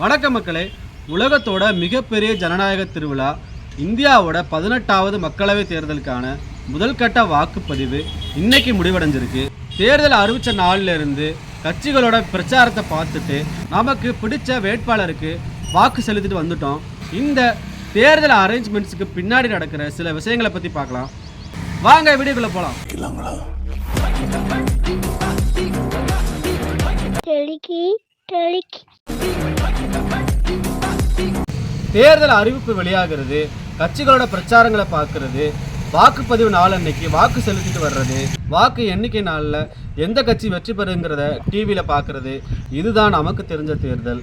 வணக்க மக்களே. உலகத்தோட மிகப்பெரிய ஜனநாயக திருவிழா இந்தியாவோட பதினெட்டாவது மக்களவைத் தேர்தலுக்கான முதல் கட்ட வாக்குப்பதிவு இன்னைக்கு முடிவடைஞ்சிருக்கு. தேர்தல் அறிவிச்ச நாள்ல இருந்து கட்சிகளோட பிரச்சாரத்தை பார்த்துட்டு நமக்கு பிடிச்ச வேட்பாளருக்கு வாக்கு செலுத்திட்டு வந்துட்டோம். இந்த தேர்தல் அரேஞ்ச்மெண்ட்ஸுக்கு பின்னாடி நடக்கிற சில விஷயங்களை பற்றி பார்க்கலாம். வாங்க வீடியோக்குள்ளே போகலாம் தெளிக்கி தேர்தல் அறிவிப்பு வெளியாகிறது கட்சிகளோட பிரச்சாரங்களை பார்க்கறது வாக்குப்பதிவு நாள் அன்னைக்கு வாக்கு செலுத்திட்டு வர்றது வாக்கு எண்ணிக்கை நாளில் எந்த கட்சி வெற்றி பெறுங்கிறத டிவியில் பார்க்கறது. இதுதான் நமக்கு தெரிஞ்ச தேர்தல்.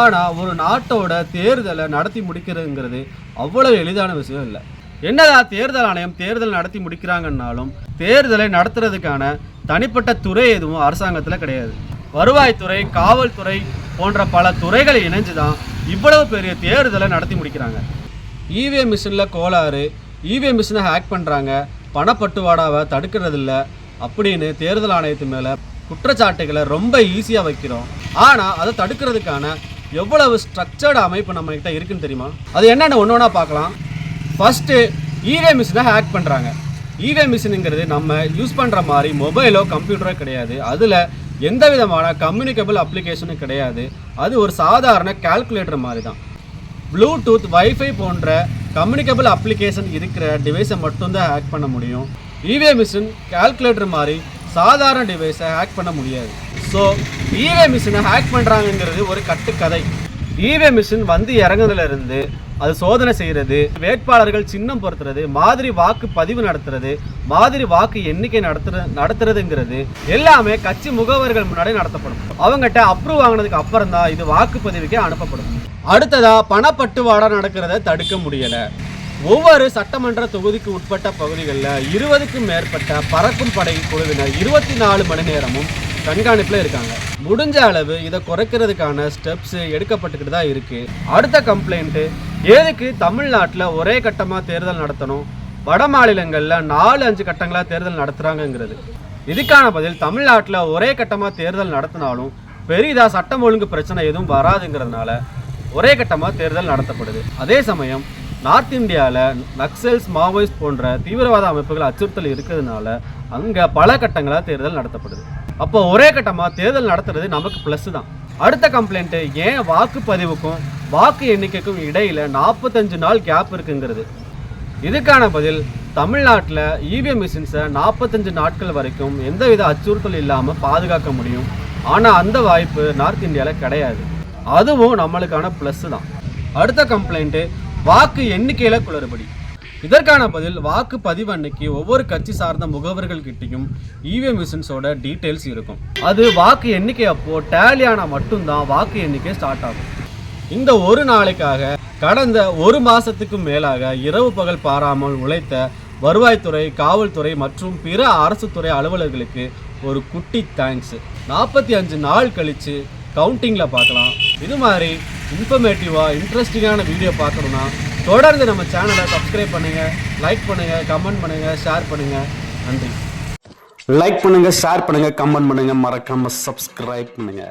ஆனால் ஒரு நாட்டோட தேர்தலை நடத்தி முடிக்கிறதுங்கிறது அவ்வளோ எளிதான விஷயம் இல்லை. என்னதான் தேர்தல் ஆணையம் தேர்தல் நடத்தி முடிக்கிறாங்கன்னாலும் தேர்தலை நடத்துறதுக்கான தனிப்பட்ட துறை எதுவும் அரசாங்கத்தில் கிடையாது. வருவாய்த்துறை காவல்துறை போன்ற பல துறைகளை இணைஞ்சு தான் இவ்வளவு பெரிய தேர்தலை நடத்தி முடிக்கிறாங்க. இவிஎம் மிஷினில் கோளாறு இவிஎம் மிஷினை ஹேக் பண்ணுறாங்க பணப்பட்டுவாடாவை தடுக்கிறதில்ல அப்படின்னு தேர்தல் ஆணையத்து மேலே குற்றச்சாட்டுகளை ரொம்ப ஈஸியாக வைக்கிறோம். ஆனால் அதை தடுக்கிறதுக்கான எவ்வளவு ஸ்ட்ரக்சர்டு அமைப்பு நம்மகிட்ட இருக்குன்னு தெரியுமா? அது என்னென்ன ஒன்று ஒன்றா பார்க்கலாம். ஃபஸ்ட்டு இவிஎம் மிஷினை ஹேக் பண்ணுறாங்க இவிஎம் மிஷினுங்கிறது நம்ம யூஸ் பண்ணுற மாதிரி மொபைலோ கம்ப்யூட்டரோ கிடையாது. அதில் எந்த விதமான கம்யூனிகபிள் அப்ளிகேஷனும் கிடையாது. அது ஒரு சாதாரண கால்குலேட்டர் மாதிரி தான் ப்ளூடூத் வைஃபை போன்ற கம்யூனிகபிள் அப்ளிகேஷன் இருக்கிற டிவைஸை மட்டும்தான் ஹேக் பண்ண முடியும். இவே மிஷின் கால்குலேட்டர் மாதிரி சாதாரண டிவைஸை ஹேக் பண்ண முடியாது. ஸோ இவே மிஷினை ஹேக் பண்ணுறாங்கங்கிறது ஒரு கட்டுக்கதை. இவிஎம் மிஷின் வந்து இறங்குனதுல இருந்து அது சோதனை செய்கிறது வேட்பாளர்கள் சின்னம் பொறுத்துறது மாதிரி வாக்கு பதிவு நடத்துறது மாதிரி வாக்கு எண்ணிக்கை நடத்துற நடத்துறதுங்கிறது எல்லாமே கட்சி முகவர்கள் முன்னாடி நடத்தப்படும். அவங்ககிட்ட அப்ரூவ் வாங்கினதுக்கு அப்புறம் தான் இது வாக்குப்பதிவுக்கே அனுப்பப்படும். அடுத்ததா பணப்பட்டுவாடா நடக்கிறத தடுக்க முடியல. ஒவ்வொரு சட்டமன்ற தொகுதிக்கு உட்பட்ட பகுதிகளில் இருபதுக்கும் மேற்பட்ட பறக்கும் படை குழுவினர் இருபத்தி நாலு மணி நேரமும் கண்காணிப்பில் இருக்காங்க. முடிஞ்ச அளவு இதை குறைக்கிறதுக்கான ஸ்டெப்ஸ் எடுக்கப்பட்டுக்கிட்டு தான் இருக்கு. அடுத்த கம்ப்ளைண்ட்டு எதுக்கு தமிழ்நாட்டில் ஒரே கட்டமாக தேர்தல் நடத்தணும்? வட மாநிலங்களில் நாலு அஞ்சு கட்டங்களாக தேர்தல் நடத்துகிறாங்கங்கிறது இதுக்கான பதில் தமிழ்நாட்டில் ஒரே கட்டமாக தேர்தல் நடத்தினாலும் பெரிதாக சட்டம் ஒழுங்கு பிரச்சனை எதுவும் வராதுங்கிறதுனால ஒரே கட்டமாக தேர்தல் நடத்தப்படுது. அதே சமயம் நார்த் இந்தியாவில் நக்சல்ஸ் மாவோயிஸ்ட் போன்ற தீவிரவாத அமைப்புகள் அச்சுறுத்தல் இருக்கிறதுனால அங்கே பல கட்டங்களாக தேர்தல் நடத்தப்படுது. அப்போ ஒரே கட்டமாக தேர்தல் நடத்துறது நமக்கு ப்ளஸ் தான். அடுத்த கம்ப்ளைண்ட்டு ஏன் வாக்குப்பதிவுக்கும் வாக்கு எண்ணிக்கைக்கும் இடையில் நாற்பத்தஞ்சு நாள் கேப் இருக்குங்கிறது. இதுக்கான பதில் தமிழ்நாட்டில் இவிஎம் மிஷின்ஸை நாற்பத்தஞ்சு நாட்கள் வரைக்கும் எந்தவித அச்சுறுத்தல் இல்லாமல் பாதுகாக்க முடியும். ஆனால் அந்த வாய்ப்பு நார்த் இந்தியாவில் கிடையாது. அதுவும் நம்மளுக்கான ப்ளஸ் தான். அடுத்த கம்ப்ளைண்ட்டு வாக்கு எண்ணிக்கையில் குளறுபடி. இதற்கான பதில் வாக்கு பதிவு அன்னைக்கு ஒவ்வொரு கட்சி சார்ந்த முகவர்கள் கிட்டையும் இவிஎம் மிஷின்ஸோட டீட்டெயில்ஸ் இருக்கும். அது வாக்கு எண்ணிக்கை அப்போ டேலி ஆனால் மட்டும்தான் வாக்கு எண்ணிக்கை ஸ்டார்ட் ஆகும். இந்த ஒரு நாளைக்காக கடந்த ஒரு மாசத்துக்கும் மேலாக இரவு பகல் பாராமல் உழைத்த வருவாய்த்துறை காவல்துறை மற்றும் பிற அரசு துறை அலுவலர்களுக்கு ஒரு குட்டி தேங்க்ஸ் நாற்பத்தி அஞ்சு நாள் கழித்து கவுண்டிங்கில் பார்க்கலாம். இது மாதிரி இன்ஃபர்மேட்டிவாக இன்ட்ரெஸ்டிங்கான வீடியோ பார்க்கணுன்னா தொடர்ந்து நம்ம சேனலை சப்ஸ்கிரைப் பண்ணுங்கள் லைக் பண்ணுங்கள் கமெண்ட் பண்ணுங்கள் ஷேர் பண்ணுங்கள் நன்றி. லைக் பண்ணுங்க ஷேர் பண்ணுங்க கமெண்ட் பண்ணுங்க. மறக்காம சப்ஸ்கிரைப் பண்ணுங்க.